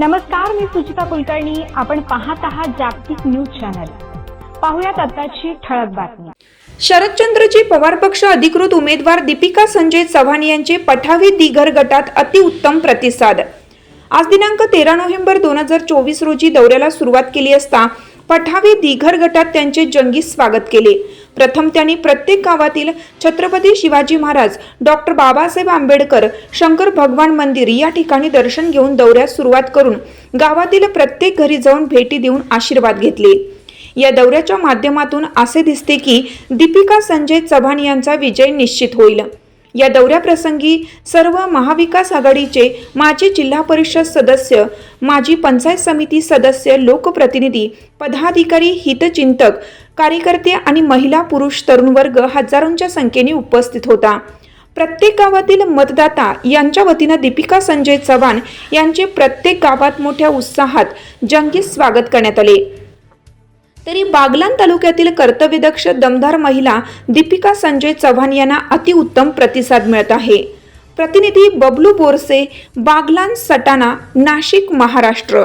नमस्कार मी सुचिता कुलकर्णी. आपण पाहत आहात जागतिक न्यूज चॅनल. पाहुयात आताची ठळक बातमी. शरदचंद्रजी पवार पक्ष अधिकृत उमेदवार दीपिका संजय चव्हाण यांचे पठावी दिघर गटात अतिउत्तम प्रतिसाद. आज दिनांक तेरा नोव्हेंबर दोन हजार चोवीस रोजी दौऱ्याला सुरुवात केली असता पठावी दिघर गटात त्यांचे जंगी स्वागत केले. प्रथम त्यांनी प्रत्येक गावातील छत्रपती शिवाजी महाराज डॉक्टर बाबासाहेब आंबेडकर शंकर भगवान मंदिर या ठिकाणी दर्शन घेऊन दौऱ्यास सुरुवात करून गावातील प्रत्येक घरी जाऊन भेटी देऊन आशीर्वाद घेतले. या दौऱ्याच्या माध्यमातून असे दिसते की दीपिका संजय चव्हाण यांचा विजय निश्चित होईल. या दौऱ्याप्रसंगी सर्व महाविकास आघाडीचे माजी जिल्हा परिषद सदस्य माजी पंचायत समिती सदस्य लोकप्रतिनिधी पदाधिकारी हितचिंतक कार्यकर्ते आणि महिला पुरुष तरुण वर्ग हजारोंच्या संख्येने उपस्थित होता. प्रत्येक गावातील मतदाता यांच्या वतीनं दीपिका संजय चव्हाण यांचे प्रत्येक गावात मोठ्या उत्साहात जंगी स्वागत करण्यात आले. तरी बागलान तालुक्यातील कर्तव्यदक्ष दमदार महिला दीपिका संजय चव्हाण यांना अतिउत्तम प्रतिसाद मिळत आहे. प्रतिनिधी बबलू बोरसे बागलान सटाणा नाशिक महाराष्ट्र.